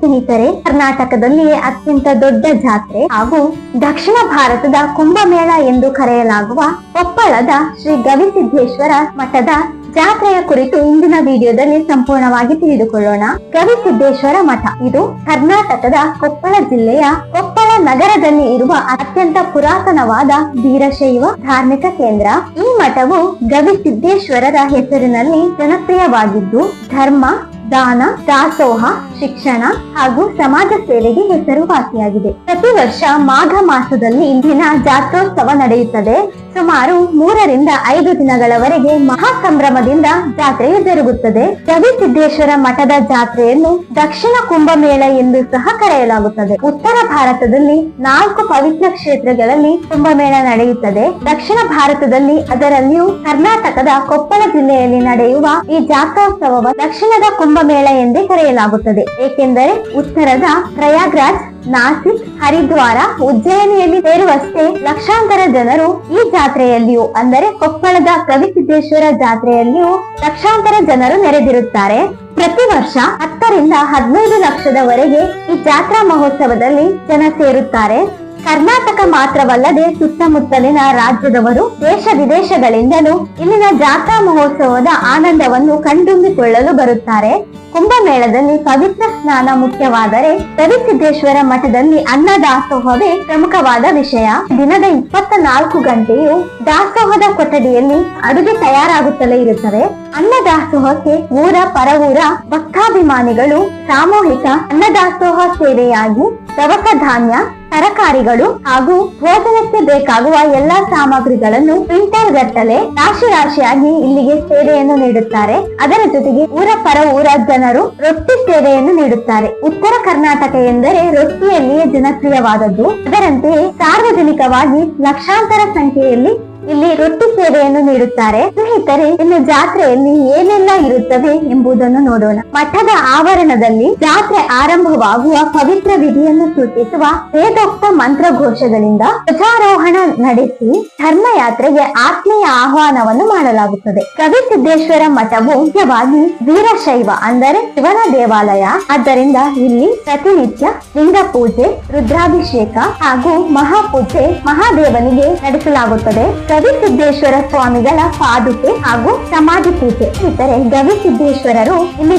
ಸ್ನೇಹಿತರೆ ಕರ್ನಾಟಕದಲ್ಲಿ ಅತ್ಯಂತ ದೊಡ್ಡ ಜಾತ್ರೆ ಹಾಗೂ ದಕ್ಷಿಣ ಭಾರತದ ಕುಂಭಮೇಳ ಎಂದು ಕರೆಯಲಾಗುವ ಕೊಪ್ಪಳದ ಶ್ರೀ ಗವಿಸಿದ್ದೇಶ್ವರ ಮಠದ ಜಾತ್ರೆಯ ಕುರಿತು ಇಂದಿನ ವಿಡಿಯೋದಲ್ಲಿ ಸಂಪೂರ್ಣವಾಗಿ ತಿಳಿದುಕೊಳ್ಳೋಣ. ಗವಿಸಿದ್ದೇಶ್ವರ ಮಠ, ಇದು ಕರ್ನಾಟಕದ ಕೊಪ್ಪಳ ಜಿಲ್ಲೆಯ ಕೊಪ್ಪಳ ನಗರದಲ್ಲಿ ಇರುವ ಅತ್ಯಂತ ಪುರಾತನವಾದ ವೀರಶೈವ ಧಾರ್ಮಿಕ ಕೇಂದ್ರ. ಈ ಮಠವು ಗವಿಸಿದ್ದೇಶ್ವರರ ಹೆಸರಿನಲ್ಲಿ ಜನಪ್ರಿಯವಾಗಿದ್ದು, ಧರ್ಮ ದಾನ, ದಾಸೋಹ, ಶಿಕ್ಷಣ ಹಾಗೂ ಸಮಾಜ ಸೇವೆಗೆ ಹೆಸರುವಾಸಿಯಾಗಿದೆ. ಪ್ರತಿ ವರ್ಷ ಮಾಘ ಮಾಸದಲ್ಲಿ ದಿನ ಜಾತ್ರೋತ್ಸವ ನಡೆಯುತ್ತದೆ. ಸುಮಾರು ಮೂರರಿಂದ ಐದು ದಿನಗಳವರೆಗೆ ಮಹಾ ಸಂಭ್ರಮದಿಂದ ಜಾತ್ರೆಯು ಜರುಗುತ್ತದೆ. ಗವಿಸಿದ್ದೇಶ್ವರ ಮಠದ ಜಾತ್ರೆಯನ್ನು ದಕ್ಷಿಣ ಕುಂಭಮೇಳ ಎಂದು ಸಹ ಕರೆಯಲಾಗುತ್ತದೆ. ಉತ್ತರ ಭಾರತದಲ್ಲಿ ನಾಲ್ಕು ಪವಿತ್ರ ಕ್ಷೇತ್ರಗಳಲ್ಲಿ ಕುಂಭಮೇಳ ನಡೆಯುತ್ತದೆ. ದಕ್ಷಿಣ ಭಾರತದಲ್ಲಿ ಅದರಲ್ಲಿಯೂ ಕರ್ನಾಟಕದ ಕೊಪ್ಪಳ ಜಿಲ್ಲೆಯಲ್ಲಿ ನಡೆಯುವ ಈ ಜಾತ್ರೋತ್ಸವವನ್ನು ದಕ್ಷಿಣದ ಕುಂಭಮೇಳ ಎಂದೇ ಕರೆಯಲಾಗುತ್ತದೆ. ಏಕೆಂದರೆ ಉತ್ತರದ ಪ್ರಯಾಗ್ರಾಜ್, ನಾಸಿಕ್, ಹರಿದ್ವಾರ, ಉಜ್ಜಯಿನಿಯಲ್ಲಿ ಸೇರುವಷ್ಟೇ ಲಕ್ಷಾಂತರ ಜನರು ಈ ಜಾತ್ರೆಯಲ್ಲಿಯೂ, ಅಂದರೆ ಕೊಪ್ಪಳದ ಕವಿಸಿದ್ದೇಶ್ವರ ಜಾತ್ರೆಯಲ್ಲಿಯೂ ಲಕ್ಷಾಂತರ ಜನರು ನೆರೆದಿರುತ್ತಾರೆ. ಪ್ರತಿ ವರ್ಷ ಹತ್ತರಿಂದ ಹದಿನೈದು ಲಕ್ಷದವರೆಗೆ ಈ ಜಾತ್ರಾ ಮಹೋತ್ಸವದಲ್ಲಿ ಜನ ಸೇರುತ್ತಾರೆ. ಕರ್ನಾಟಕ ಮಾತ್ರವಲ್ಲದೆ ಸುತ್ತಮುತ್ತಲಿನ ರಾಜ್ಯದವರು ದೇಶ ವಿದೇಶಗಳಿಂದಲೂ ಇಲ್ಲಿನ ಜಾತ್ರಾ ಮಹೋತ್ಸವದ ಆನಂದವನ್ನು ಕಂಡುಂಬಿಕೊಳ್ಳಲು ಬರುತ್ತಾರೆ. ಕುಂಭಮೇಳದಲ್ಲಿ ಪವಿತ್ರ ಸ್ನಾನ ಮುಖ್ಯವಾದರೆ ರವಿಸಿದ್ದೇಶ್ವರ ಮಠದಲ್ಲಿ ಅನ್ನದಾಸೋಹವೇ ಪ್ರಮುಖವಾದ ವಿಷಯ. ದಿನದ ಇಪ್ಪತ್ತ ನಾಲ್ಕು ಗಂಟೆಯು ದಾಸೋಹದ ಕೊಠಡಿಯಲ್ಲಿ ಅಡುಗೆ ತಯಾರಾಗುತ್ತಲೇ ಇರುತ್ತವೆ. ಅನ್ನದಾಸೋಹಕ್ಕೆ ಊರ ಪರವೂರ ಭಕ್ತಾಭಿಮಾನಿಗಳು ಸಾಮೂಹಿಕ ಅನ್ನದಾಸೋಹ ಸೇವೆಯಾಗಿ ದವಸ ಧಾನ್ಯ ತರಕಾರಿಗಳು ಹಾಗೂ ಭೋಜನಕ್ಕೆ ಬೇಕಾಗುವ ಎಲ್ಲಾ ಸಾಮಗ್ರಿಗಳನ್ನು ಕ್ವಿಂಟಲ್ ಗಟ್ಟಲೆ ರಾಶಿ ರಾಶಿಯಾಗಿ ಇಲ್ಲಿಗೆ ಸೇವೆಯನ್ನು ನೀಡುತ್ತಾರೆ. ಅದರ ಜೊತೆಗೆ ಊರ ಪರ ಊರ ಜನರು ರೊಟ್ಟಿ ಸೇವೆಯನ್ನು ನೀಡುತ್ತಾರೆ. ಉತ್ತರ ಕರ್ನಾಟಕ ಎಂದರೆ ರೊಟ್ಟಿಯಲ್ಲಿಯೇ ಜನಪ್ರಿಯವಾದದ್ದು. ಅದರಂತೆಯೇ ಸಾರ್ವಜನಿಕವಾಗಿ ಲಕ್ಷಾಂತರ ಸಂಖ್ಯೆಯಲ್ಲಿ ಇಲ್ಲಿ ರೊಟ್ಟಿ ಸೇವೆಯನ್ನು ನೀಡುತ್ತಾರೆ. ಸ್ನೇಹಿತರೆ, ಇನ್ನು ಜಾತ್ರೆಯಲ್ಲಿ ಏನೆಲ್ಲ ಇರುತ್ತವೆ ಎಂಬುದನ್ನು ನೋಡೋಣ. ಮಠದ ಆವರಣದಲ್ಲಿ ಜಾತ್ರೆ ಆರಂಭವಾಗುವ ಪವಿತ್ರ ವಿಧಿಯನ್ನು ಸೂಚಿಸುವ ವೇದೋಕ್ತ ಮಂತ್ರಘೋಷಗಳಿಂದ ಧ್ವಜಾರೋಹಣ ನಡೆಸಿ ಧರ್ಮಯಾತ್ರೆಗೆ ಆತ್ಮೀಯ ಆಹ್ವಾನವನ್ನು ಮಾಡಲಾಗುತ್ತದೆ. ಕವಿಸಿದ್ದೇಶ್ವರ ಮಠವು ಮುಖ್ಯವಾಗಿ ವೀರಶೈವ ಅಂದರೆ ಶಿವನ ದೇವಾಲಯ. ಆದ್ದರಿಂದ ಇಲ್ಲಿ ಪ್ರತಿನಿತ್ಯ ಲಿಂಗ ಪೂಜೆ, ರುದ್ರಾಭಿಷೇಕ ಹಾಗೂ ಮಹಾಪೂಜೆ ಮಹಾದೇವನಿಗೆ ನಡೆಸಲಾಗುತ್ತದೆ. ಗವಿಸಿದ್ದೇಶ್ವರ ಸ್ವಾಮಿಗಳ ಪಾದುಕೆ ಹಾಗೂ ಸಮಾಧಿ ಪೂಜೆ. ಇತರೆ ಗವಿಸಿದ್ದೇಶ್ವರರು ಇಲ್ಲಿ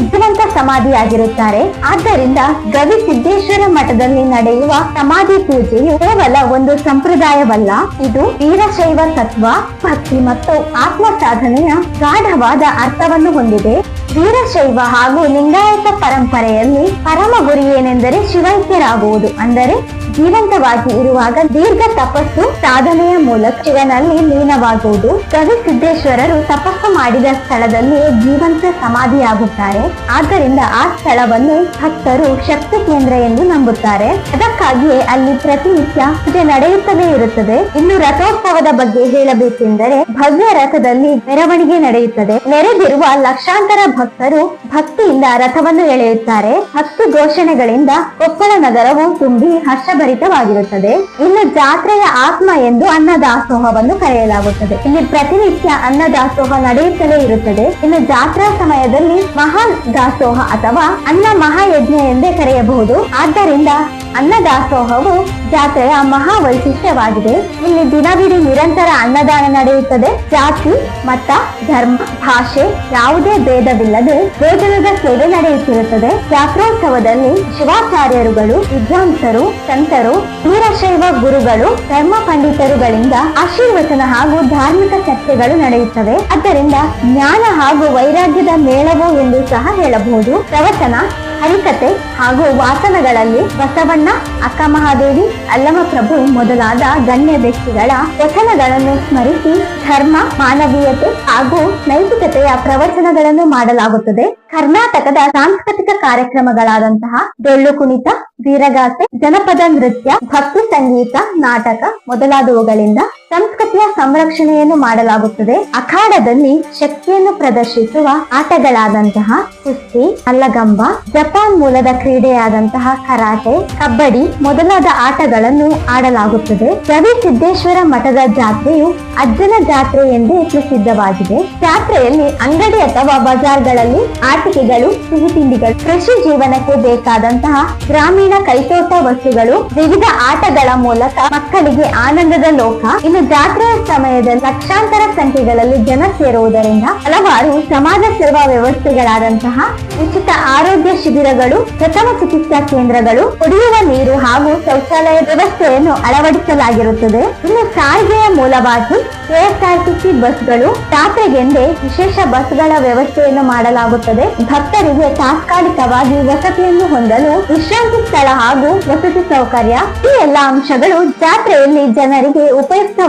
ಸಮಾಧಿಯಾಗಿರುತ್ತಾರೆ. ಆದ್ದರಿಂದ ಗವಿಸಿದ್ದೇಶ್ವರ ಮಠದಲ್ಲಿ ನಡೆಯುವ ಸಮಾಧಿ ಪೂಜೆಯು ಕೇವಲ ಒಂದು ಸಂಪ್ರದಾಯವಲ್ಲ, ಇದು ವೀರಶೈವ ತತ್ವ, ಭಕ್ತಿ ಮತ್ತು ಆತ್ಮ ಸಾಧನೆಯ ಗಾಢವಾದ ಅರ್ಥವನ್ನು ಹೊಂದಿದೆ. ವೀರಶೈವ ಹಾಗೂ ಲಿಂಗಾಯತ ಪರಂಪರೆಯಲ್ಲಿ ಪರಮ ಗುರಿ ಏನೆಂದರೆ ಶಿವೈಕ್ಯರಾಗುವುದು. ಅಂದರೆ ಜೀವಂತವಾಗಿ ಇರುವಾಗ ದೀರ್ಘ ತಪಸ್ಸು ಸಾಧನೆಯ ಮೂಲಕ ಶಿವನಲ್ಲಿ ಲೀನವಾಗುವುದು. ಕವಿ ಸಿದ್ದೇಶ್ವರರು ತಪಸ್ಸು ಮಾಡಿದ ಸ್ಥಳದಲ್ಲಿ ಜೀವಂತ ಸಮಾಧಿಯಾಗುತ್ತಾರೆ. ಆದ್ದರಿಂದ ಆ ಸ್ಥಳವನ್ನು ಭಕ್ತರು ಶಕ್ತಿ ಕೇಂದ್ರ ಎಂದು ನಂಬುತ್ತಾರೆ. ಅದಕ್ಕಾಗಿಯೇ ಅಲ್ಲಿ ಪ್ರತಿನಿತ್ಯ ಪೂಜೆ ನಡೆಯುತ್ತಲೇ ಇರುತ್ತದೆ. ಇನ್ನು ರಥೋತ್ಸವದ ಬಗ್ಗೆ ಹೇಳಬೇಕೆಂದರೆ ಭವ್ಯ ರಥದಲ್ಲಿ ಮೆರವಣಿಗೆ ನಡೆಯುತ್ತದೆ. ನೆರೆದಿರುವ ಲಕ್ಷಾಂತರ ಭಕ್ತರು ಭಕ್ತಿಯಿಂದ ರಥವನ್ನು ಎಳೆಯುತ್ತಾರೆ. ಭಕ್ತಿ ಘೋಷಣೆಗಳಿಂದ ಕೊಪ್ಪಳ ನಗರವು ತುಂಬಿ ಹರ್ಷಭರಿತವಾಗಿರುತ್ತದೆ. ಇನ್ನು ಜಾತ್ರೆಯ ಆತ್ಮ ಎಂದು ಅನ್ನದಾಸೋಹವನ್ನು ಕರೆಯಲಾಗುತ್ತದೆ. ಇಲ್ಲಿ ಪ್ರತಿನಿತ್ಯ ಅನ್ನದಾಸೋಹ ನಡೆಯುತ್ತಲೇ ಇರುತ್ತದೆ. ಇನ್ನು ಜಾತ್ರಾ ಸಮಯದಲ್ಲಿ ಮಹಾ ದಾಸೋಹ ಅಥವಾ ಅನ್ನ ಮಹಾಯಜ್ಞ ಎಂದೇ ಕರೆಯಬಹುದು. ಆದ್ದರಿಂದ ಅನ್ನದಾಸೋಹವು ಜಾತ್ರೆಯ ಮಹಾ ವೈಶಿಷ್ಟ್ಯವಾಗಿದೆ ಇಲ್ಲಿ ದಿನವಿಡೀ ನಿರಂತರ ಅನ್ನದಾನ ನಡೆಯುತ್ತದೆ. ಜಾತಿ, ಮತ, ಧರ್ಮ, ಭಾಷೆ ಯಾವುದೇ ಭೇದವಿಲ್ಲದೆ ಭೋಜನದ ಸೇವೆ ನಡೆಯುತ್ತಿರುತ್ತದೆ. ಜಾತ್ರೋತ್ಸವದಲ್ಲಿ ಶಿವಾಚಾರ್ಯರುಗಳು, ವಿದ್ವಾಂಸರು, ಸಂತರು ವೀರಶೈವ ಗುರುಗಳು, ಧರ್ಮ ಪಂಡಿತರುಗಳಿಂದ ಆಶೀರ್ವಚನ ಹಾಗೂ ಧಾರ್ಮಿಕ ಚರ್ಚೆಗಳು ನಡೆಯುತ್ತವೆ. ಆದ್ದರಿಂದ ಜ್ಞಾನ ಹಾಗೂ ವೈರಾಗ್ಯದ ಮೇಳವು ಎಂದು ಸಹ ಹೇಳಬಹುದು. ಪ್ರವಚನ ಹರಿಕತೆ ಹಾಗೂ ವಾಸನಗಳಲ್ಲಿ ಬಸವಣ್ಣ, ಅಕ್ಕ ಮಹಾದೇವಿ ಅಲ್ಲಮಪ್ರಭು ಮೊದಲಾದ ಗಣ್ಯ ವ್ಯಕ್ತಿಗಳ ವಚನಗಳನ್ನು ಸ್ಮರಿಸಿ ಧರ್ಮ, ಮಾನವೀಯತೆ ಹಾಗೂ ನೈತಿಕತೆಯ ಪ್ರವಚನಗಳನ್ನು ಮಾಡಲಾಗುತ್ತದೆ. ಕರ್ನಾಟಕದ ಸಾಂಸ್ಕೃತಿಕ ಕಾರ್ಯಕ್ರಮಗಳಾದಂತಹ ಡೊಳ್ಳು ಕುಣಿತ, ವೀರಗಾಸೆ, ಜನಪದ ನೃತ್ಯ, ಭಕ್ತಿ ಸಂಗೀತ, ನಾಟಕ ಮೊದಲಾದವುಗಳಿಂದ ಸಂಸ್ಕೃತಿಯ ಸಂರಕ್ಷಣೆಯನ್ನು ಮಾಡಲಾಗುತ್ತದೆ. ಅಖಾಡದಲ್ಲಿ ಶಕ್ತಿಯನ್ನು ಪ್ರದರ್ಶಿಸುವ ಆಟಗಳಾದಂತಹ ಕುಸ್ತಿ, ಅಲ್ಲಗಂಬ, ಜಪಾನ್ ಮೂಲದ ಕ್ರೀಡೆಯಾದಂತಹ ಕರಾಟೆ ಕಬಡ್ಡಿ ಮೊದಲಾದ ಆಟಗಳನ್ನು ಆಡಲಾಗುತ್ತದೆ. ರವಿ ಸಿದ್ದೇಶ್ವರ ಮಠದ ಜಾತ್ರೆಯು ಅಜ್ಜನ ಜಾತ್ರೆ ಎಂದೇ ಪ್ರಸಿದ್ಧವಾಗಿದೆ. ಜಾತ್ರೆಯಲ್ಲಿ ಅಂಗಡಿ ಅಥವಾ ಬಜಾರ್ಗಳಲ್ಲಿ ಆಟ ಆಟಿಕೆಗಳು ಸಿಹಿ ತಿಂಡಿಗಳು ಕೃಷಿ ಜೀವನಕ್ಕೆ ಬೇಕಾದಂತಹ ಗ್ರಾಮೀಣ ಕೈತೋಟ ವಸ್ತುಗಳು, ವಿವಿಧ ಆಟಗಳ ಮೂಲಕ ಮಕ್ಕಳಿಗೆ ಆನಂದದ ಲೋಕ. ಇನ್ನು ಜಾತ್ರೆಯ ಸಮಯದಲ್ಲಿ ಲಕ್ಷಾಂತರ ಸಂಖ್ಯೆಗಳಲ್ಲಿ ಜನ ಸೇರುವುದರಿಂದ ಹಲವಾರು ಸಮಾಜ ಸೇವಾ ವ್ಯವಸ್ಥೆಗಳಾದಂತಹ ಉಚಿತ ಆರೋಗ್ಯ ಶಿಬಿರಗಳು, ಪ್ರಥಮ ಚಿಕಿತ್ಸಾ ಕೇಂದ್ರಗಳು, ಕುಡಿಯುವ ನೀರು ಹಾಗೂ ಶೌಚಾಲಯ ವ್ಯವಸ್ಥೆಯನ್ನು ಅಳವಡಿಸಲಾಗಿರುತ್ತದೆ. ಇನ್ನು ಸಾರಿಗೆಯ ಮೂಲವಾಗಿ ಕೆಎಸ್ಆರ್ಟಿಸಿ ಬಸ್ಗಳು ಜಾತ್ರೆಗೆಂದೇ ವಿಶೇಷ ಬಸ್ಗಳ ವ್ಯವಸ್ಥೆಯನ್ನು ಮಾಡಲಾಗುತ್ತದೆ. ಭಕ್ತರಿಗೆ ತಾತ್ಕಾಲಿಕವಾಗಿ ವಸತಿಯನ್ನು ಹೊಂದಲು ವಿಶ್ರಾಂತಿ ಸ್ಥಳ ಹಾಗೂ ವಸತಿ ಸೌಕರ್ಯ ಈ ಎಲ್ಲ ಅಂಶಗಳು ಜಾತ್ರೆಯಲ್ಲಿ ಜನರಿಗೆ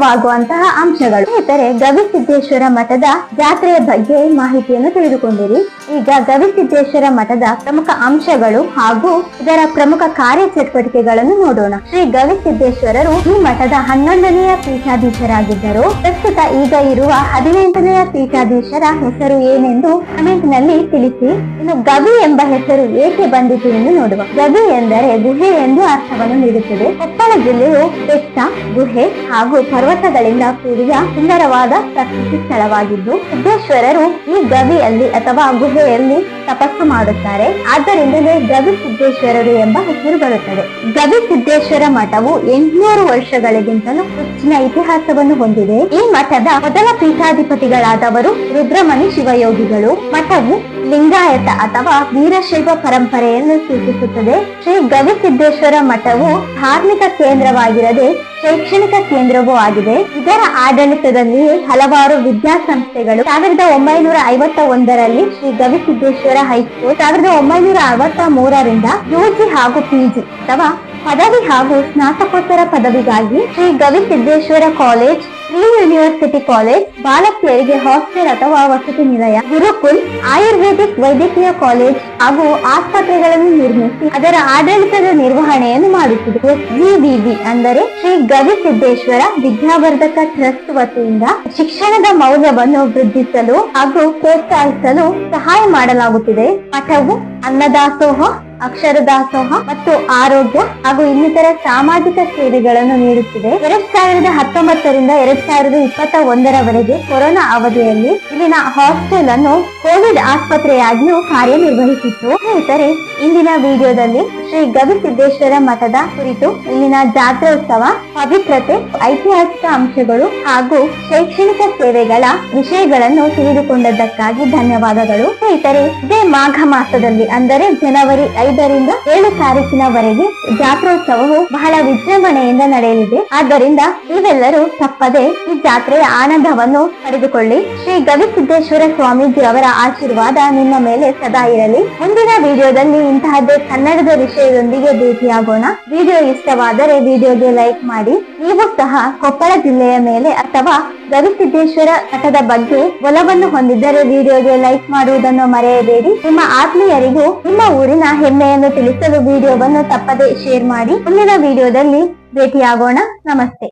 ಉಪಯುಕ್ತವಾಗುವಂತಹ ಅಂಶಗಳು. ಸ್ನೇಹಿತರೆ ಗವಿಸಿದ್ದೇಶ್ವರ ಮಠದ ಜಾತ್ರೆಯ ಬಗ್ಗೆ ಮಾಹಿತಿಯನ್ನು ತಿಳಿದುಕೊಂಡಿರಿ. ಈಗ ಗವಿಸಿದ್ದೇಶ್ವರ ಮಠದ ಪ್ರಮುಖ ಅಂಶಗಳು ಹಾಗೂ ಇದರ ಪ್ರಮುಖ ಕಾರ್ಯ ಚಟುವಟಿಕೆಗಳನ್ನು ನೋಡೋಣ. ಶ್ರೀ ಗವಿಸಿದ್ದೇಶ್ವರರು ಈ ಮಠದ ಹನ್ನೊಂದನೆಯ ಪೀಠಾಧೀಶರಾಗಿದ್ದರು. ಪ್ರಸ್ತುತ ಈಗ ಇರುವ ಹದಿನೆಂಟನೆಯ ಪೀಠಾಧೀಶರ ಹೆಸರು ಏನೆಂದು ಕಮೆಂಟ್ನಲ್ಲಿ ತಿಳಿಸಿ. ಇನ್ನು ಗವಿ ಎಂಬ ಹೆಸರು ಏಕೆ ಬಂದಿತು ಎಂದು ನೋಡುವ. ಗವಿ ಎಂದರೆ ಗುಹೆ ಎಂದು ಅರ್ಥವನ್ನು ನೀಡುತ್ತದೆ. ಕೊಪ್ಪಳ ಜಿಲ್ಲೆಯು ಬೆಟ್ಟ, ಗುಹೆ ಹಾಗೂ ಪರ್ವತಗಳಿಂದ ಕೂಡಿದ ಸುಂದರವಾದ ಪ್ರಕೃತಿ ಸ್ಥಳವಾಗಿದ್ದು ಸಿದ್ದೇಶ್ವರರು ಈ ಗವಿಯಲ್ಲಿ ಅಥವಾ ಗುಹೆಯಲ್ಲಿ ತಪಸ್ಸು ಮಾಡುತ್ತಾರೆ. ಆದ್ದರಿಂದಲೇ ಗವಿ ಸಿದ್ದೇಶ್ವರರು ಎಂಬ ಹೆಸರು ಬರುತ್ತದೆ. ಗವಿ ಸಿದ್ದೇಶ್ವರ ಮಠವು ಎಂಟುನೂರು ವರ್ಷಗಳಿಗಿಂತಲೂ ಹೆಚ್ಚಿನ ಇತಿಹಾಸವನ್ನು ಹೊಂದಿದೆ. ಈ ಮಠದ ಮೊದಲ ಪೀಠಾಧಿಪತಿಗಳಾದವರು ರುದ್ರಮಣಿ ಶಿವಯೋಗಿಗಳು. ಮಠವು ಲಿಂಗಾಯತ ಅಥವಾ ವೀರಶೈವ ಪರಂಪರೆಯನ್ನು ಸೂಚಿಸುತ್ತದೆ. ಶ್ರೀ ಗವಿಸಿದ್ದೇಶ್ವರ ಮಠವು ಧಾರ್ಮಿಕ ಕೇಂದ್ರವಾಗಿರದೆ ಶೈಕ್ಷಣಿಕ ಕೇಂದ್ರವೂ ಆಗಿದೆ. ಇದರ ಆಡಳಿತದಲ್ಲಿ ಹಲವಾರು ವಿದ್ಯಾಸಂಸ್ಥೆಗಳು ಸಾವಿರದ ಒಂಬೈನೂರ ಐವತ್ತ ಒಂದರಲ್ಲಿ ಶ್ರೀ ಗವಿಸಿದ್ದೇಶ್ವರ ಹೈಸ್ಕೂಲ್, ಸಾವಿರದ ಒಂಬೈನೂರ ಅರವತ್ತ ಮೂರರಿಂದ ಯುಜಿ ಹಾಗೂ ಪಿಜಿ ಅಥವಾ ಪದವಿ ಹಾಗೂ ಸ್ನಾತಕೋತ್ತರ ಪದವಿಗಾಗಿ Shri Gavisiddeshwara college pre university college, ಬಾಲಕಿಯರಿಗೆ hostel ಅಥವಾ ವಸತಿ ನಿಲಯ, ಗುರುಕುಲ್, ಆಯುರ್ವೇದಿಕ್ ವೈದ್ಯಕೀಯ ಕಾಲೇಜ್ ಹಾಗೂ ಆಸ್ಪತ್ರೆಗಳನ್ನು ನಿರ್ಮಿಸಿ ಅದರ ಆಡಳಿತದ ನಿರ್ವಹಣೆಯನ್ನು ಮಾಡುತ್ತಿದೆ ಎಸ್ಜಿವಿವಿ ಅಂದರೆ ಶ್ರೀ ಗವಿಸಿದ್ದೇಶ್ವರ ವಿದ್ಯಾವರ್ಧಕ ಟ್ರಸ್ಟ್ ವತಿಯಿಂದ ಶಿಕ್ಷಣದ ಮೌಲ್ಯವನ್ನು ವೃದ್ಧಿಸಲು ಹಾಗೂ ಪ್ರೋತ್ಸಾಹಿಸಲು ಸಹಾಯ ಮಾಡಲಾಗುತ್ತಿದೆ. ಪಠವು ಅನ್ನದಾಸೋಹ ಅಕ್ಷರ ದಾಸೋಹ ಮತ್ತು ಆರೋಗ್ಯ ಹಾಗೂ ಇನ್ನಿತರ ಸಾಮಾಜಿಕ ಸೇವೆಗಳನ್ನು ನೀಡುತ್ತಿದೆ. ಎರಡ್ ಸಾವಿರದ ಹತ್ತೊಂಬತ್ತರಿಂದ ಎರಡ್ ಸಾವಿರದ ಇಪ್ಪತ್ತ ಒಂದರವರೆಗೆ ಕೊರೋನಾ ಅವಧಿಯಲ್ಲಿ ಇಲ್ಲಿನ ಹಾಸ್ಟೆಲ್ ಅನ್ನು ಕೋವಿಡ್ ಆಸ್ಪತ್ರೆಯಾಗಿಯೂ ಕಾರ್ಯನಿರ್ವಹಿಸಿತ್ತು. ಸ್ನೇಹಿತರೆ, ಇಂದಿನ ವಿಡಿಯೋದಲ್ಲಿ ಶ್ರೀ ಗವಿಸಿದ್ದೇಶ್ವರ ಮಠದ ಕುರಿತು ಇಲ್ಲಿನ ಜಾತ್ರೋತ್ಸವ, ಪವಿತ್ರತೆ, ಐತಿಹಾಸಿಕ ಅಂಶಗಳು ಹಾಗೂ ಶೈಕ್ಷಣಿಕ ಸೇವೆಗಳ ವಿಷಯಗಳನ್ನು ತಿಳಿದುಕೊಂಡದ್ದಕ್ಕಾಗಿ ಧನ್ಯವಾದಗಳು. ಸ್ನೇಹಿತರೆ, ಇದೇ ಮಾಘ ಮಾಸದಲ್ಲಿ ಅಂದರೆ ಜನವರಿ ಐದರಿಂದ ಏಳು ತಾರೀಕಿನವರೆಗೆ ಜಾತ್ರೋತ್ಸವವು ಬಹಳ ವಿಜೃಂಭಣೆಯಿಂದ ನಡೆಯಲಿದೆ. ಆದ್ದರಿಂದ ನೀವೆಲ್ಲರೂ ತಪ್ಪದೆ ಈ ಜಾತ್ರೆಯ ಆನಂದವನ್ನು ಪಡೆದುಕೊಳ್ಳಿ. ಶ್ರೀ ಗವಿಸಿದ್ದೇಶ್ವರ ಸ್ವಾಮೀಜಿ ಅವರ ಆಶೀರ್ವಾದ ನಿಮ್ಮ ಮೇಲೆ ಸದಾ ಇರಲಿ. ಮುಂದಿನ ವಿಡಿಯೋದಲ್ಲಿ ಇಂತಹದ್ದೇ ಕನ್ನಡದ ವಿಷಯದೊಂದಿಗೆ ಭೇಟಿಯಾಗೋಣ. ವಿಡಿಯೋ ಇಷ್ಟವಾದರೆ ವಿಡಿಯೋಗೆ ಲೈಕ್ ಮಾಡಿ. ನೀವು ಸಹ ಕೊಪ್ಪಳ ಜಿಲ್ಲೆಯ ಮೇಲೆ ಅಥವಾ ಗವಿಸಿದ್ದೇಶ್ವರ ಮಠದ ಬಗ್ಗೆ ಒಲವನ್ನು ಹೊಂದಿದ್ದರೆ ವಿಡಿಯೋಗೆ ಲೈಕ್ ಮಾಡುವುದನ್ನು ಮರೆಯಬೇಡಿ. ನಿಮ್ಮ ಆತ್ಮೀಯರಿಗೂ ನಿಮ್ಮ ಊರಿನ ಹೆಮ್ಮೆಯನ್ನು ತಿಳಿಸಲು ವಿಡಿಯೋವನ್ನು ತಪ್ಪದೆ ಶೇರ್ ಮಾಡಿ. ಮುಂದಿನ ವಿಡಿಯೋದಲ್ಲಿ ಭೇಟಿಯಾಗೋಣ. ನಮಸ್ತೆ.